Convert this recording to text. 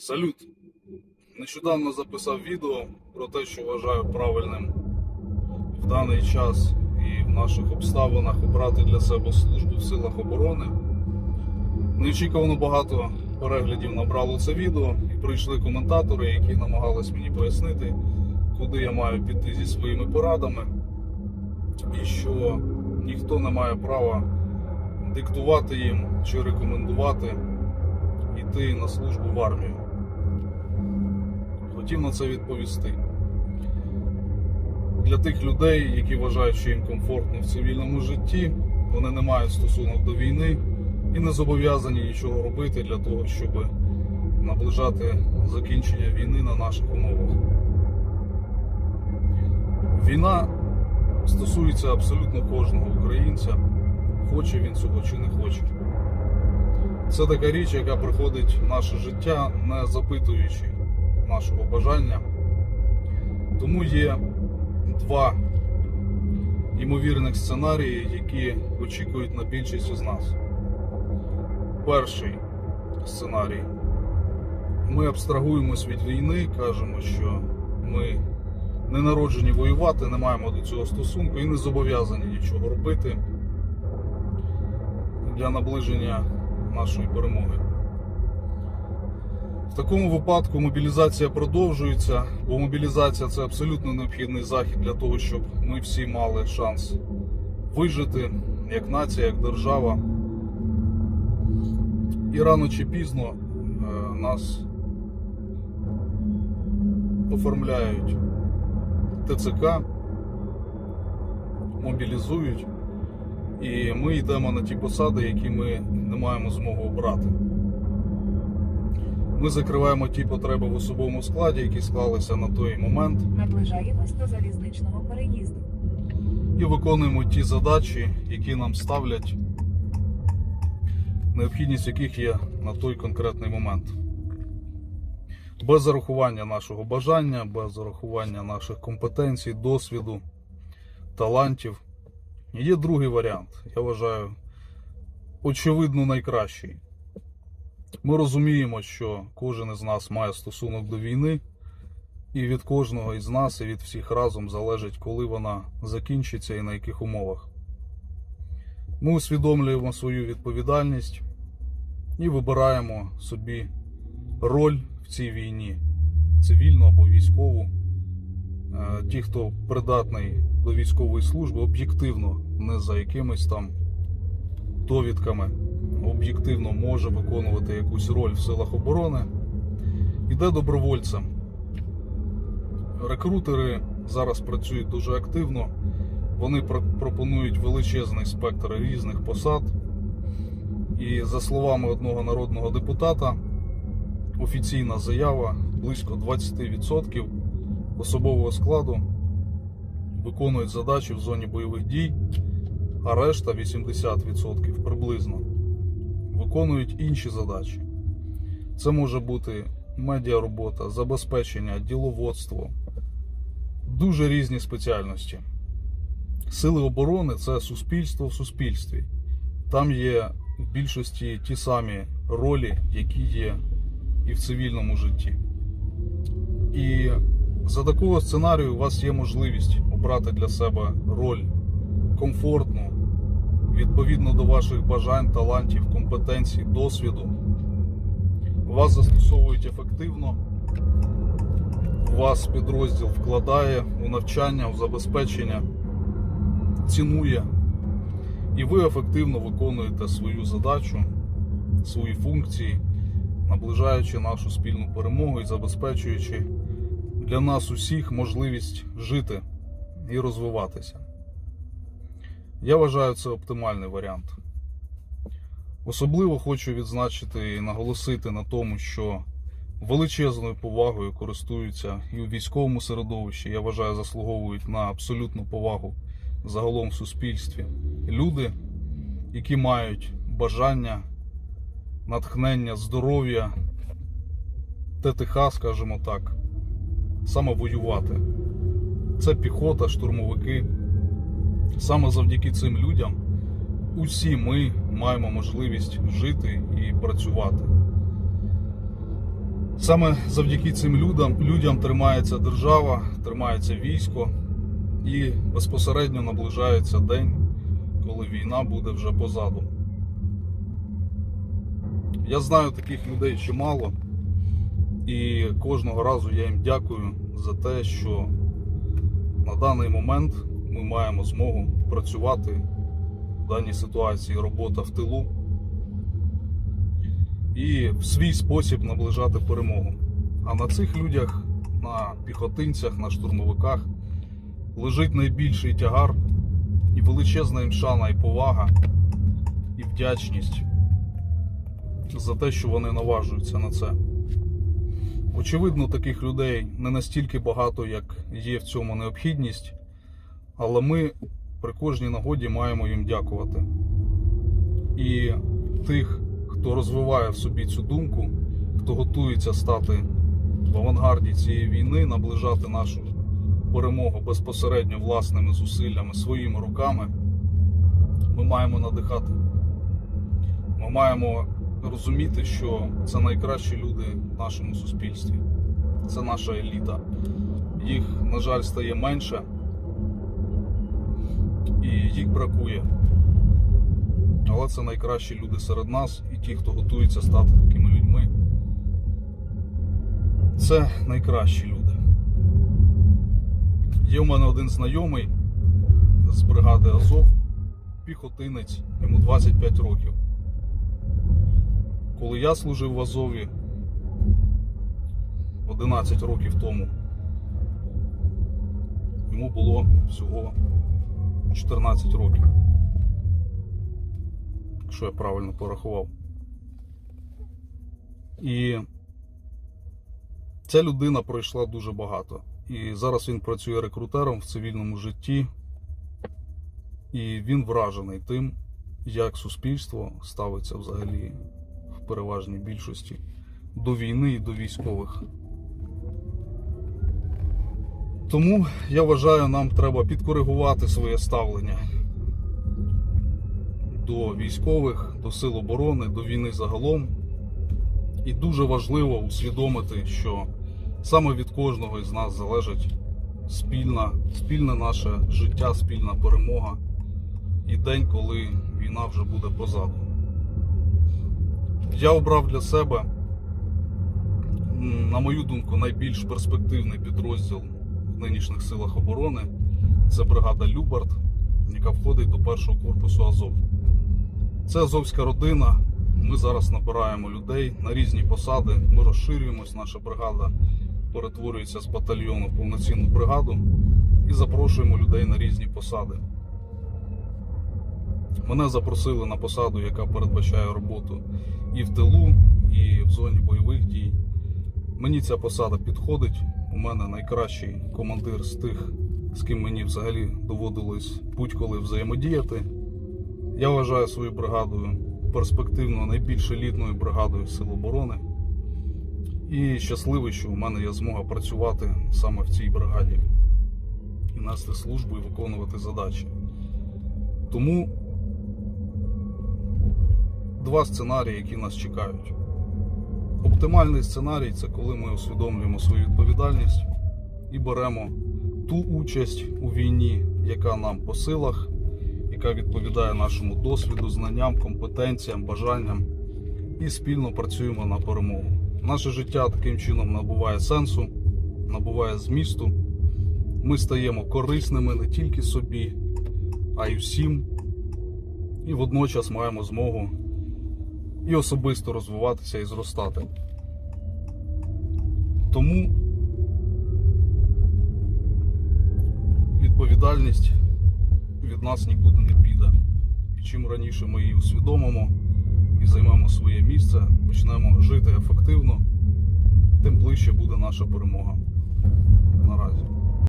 Салют! Нещодавно записав відео про те, що вважаю правильним в даний час і в наших обставинах обрати для себе службу в силах оборони. Неочікувано багато переглядів набрало це відео, і прийшли коментатори, які намагались мені пояснити, куди я маю піти зі своїми порадами, і що ніхто не має права диктувати їм чи рекомендувати йти на службу в армію. Хотів на це відповісти. Для тих людей, які вважають, що їм комфортно в цивільному житті, вони не мають стосунок до війни і не зобов'язані нічого робити для того, щоб наближати закінчення війни на наших умовах. Війна стосується абсолютно кожного українця, хоче він цього чи не хоче. Це така річ, яка приходить в наше життя, не запитуючи нашого бажання. Тому є два ймовірних сценарії, які очікують на більшість із нас. Перший сценарій. Ми абстрагуємось від війни, кажемо, що ми не народжені воювати, не маємо до цього стосунку і не зобов'язані нічого робити для наближення нашої перемоги. Такому випадку мобілізація продовжується, бо мобілізація це абсолютно необхідний захід для того, щоб ми всі мали шанс вижити як нація, як держава. І рано чи пізно е, нас оформляють ТЦК, мобілізують, і ми йдемо на ті посади, які ми не маємо змогу обрати. Ми закриваємо ті потреби в особовому складі, які склалися на той момент, Наближаємось до залізничного переїзду. і виконуємо ті задачі, які нам ставлять, необхідність яких є на той конкретний момент. Без зарахування нашого бажання, без зарахування наших компетенцій, досвіду, талантів. Є другий варіант, я вважаю, очевидно найкращий. Ми розуміємо, що кожен із нас має стосунок до війни, і від кожного із нас, і від всіх разом залежить, коли вона закінчиться і на яких умовах. Ми усвідомлюємо свою відповідальність і вибираємо собі роль в цій війні, цивільну або військову. Е, Ті, хто придатний до військової служби, об'єктивно, не за якимись там довідками, об'єктивно може виконувати якусь роль в силах оборони, іде добровольцем. Рекрутери зараз працюють дуже активно. Вони пропонують величезний спектр різних посад. І за словами одного народного депутата, офіційна заява близько 20% особового складу виконують задачі в зоні бойових дій, а решта 80% приблизно виконують інші задачі. Це може бути медіаробота, забезпечення, діловодство, дуже різні спеціальності. Сили оборони це суспільство в суспільстві. Там є в більшості ті самі ролі, які є і в цивільному житті. І за такого сценарію у вас є можливість обрати для себе роль комфортну, відповідно до ваших бажань, талантів, компетенцій, досвіду. Вас застосовують ефективно, вас підрозділ вкладає у навчання, у забезпечення, цінує, і ви ефективно виконуєте свою задачу, свої функції, наближаючи нашу спільну перемогу і забезпечуючи для нас усіх можливість жити і розвиватися. Я вважаю це оптимальний варіант. Особливо хочу відзначити і наголосити на тому, що величезною повагою користуються і у військовому середовищі, я вважаю, заслуговують на абсолютну повагу загалом в суспільстві. Люди, які мають бажання, натхнення, здоров'я, ТТХ, скажімо так, саме воювати. Це піхота, штурмовики. Саме завдяки цим людям усі ми маємо можливість жити і працювати. Саме завдяки цим людям, людям тримається держава, тримається військо і безпосередньо наближається день, коли війна буде вже позаду. Я знаю таких людей чимало, і кожного разу я їм дякую за те, що на даний момент ми маємо змогу працювати в даній ситуації робота в тилу і в свій спосіб наближати перемогу. А на цих людях, на піхотинцях, на штурмовиках лежить найбільший тягар і величезна їм шана і повага, і вдячність за те, що вони наважуються на це. Очевидно, таких людей не настільки багато, як є в цьому необхідність, але ми при кожній нагоді маємо їм дякувати. І тих, хто розвиває в собі цю думку, хто готується стати в авангарді цієї війни, наближати нашу перемогу безпосередньо власними зусиллями, своїми руками, ми маємо надихати. Ми маємо розуміти, що це найкращі люди в нашому суспільстві. Це наша еліта. Їх, на жаль, стає менше, і їх бракує. Але це найкращі люди серед нас і ті, хто готується стати такими людьми. Це найкращі люди. Є в мене один знайомий з бригади Азов, піхотинець, йому 25 років. Коли я служив в Азові 11 років тому, йому було всього 14 років. Якщо я правильно порахував. І ця людина пройшла дуже багато. І зараз він працює рекрутером в цивільному житті. І він вражений тим, як суспільство ставиться взагалі в переважній більшості до війни і до військових. Тому я вважаю, нам треба підкоригувати своє ставлення до військових, до сил оборони, до війни загалом. І дуже важливо усвідомити, що саме від кожного із нас залежить спільна, спільне наше життя, спільна перемога і день, коли війна вже буде позаду. Я обрав для себе, на мою думку, найбільш перспективний підрозділ нинішніх силах оборони. Це бригада Любард, яка входить до першого корпусу Азов. Це азовська родина. Ми зараз набираємо людей на різні посади. Ми розширюємось. Наша бригада перетворюється з батальйону в повноцінну бригаду і запрошуємо людей на різні посади. Мене запросили на посаду, яка передбачає роботу і в тилу, і в зоні бойових дій. Мені ця посада підходить. У мене найкращий командир з тих, з ким мені взагалі доводилось будь-коли взаємодіяти. Я вважаю свою бригаду перспективно найбільш елітною бригадою Сил оборони. І щасливий, що у мене є змога працювати саме в цій бригаді і нести службу і виконувати задачі. Тому два сценарії, які нас чекають. Оптимальний сценарій це коли ми усвідомлюємо свою відповідальність і беремо ту участь у війні, яка нам по силах, яка відповідає нашому досвіду, знанням, компетенціям, бажанням, і спільно працюємо на перемогу. Наше життя таким чином набуває сенсу, набуває змісту. Ми стаємо корисними не тільки собі, а й всім. І водночас маємо змогу і особисто розвиватися і зростати. Тому відповідальність від нас нікуди не піде. І чим раніше ми її усвідомимо і займемо своє місце, почнемо жити ефективно, тим ближче буде наша перемога. Наразі.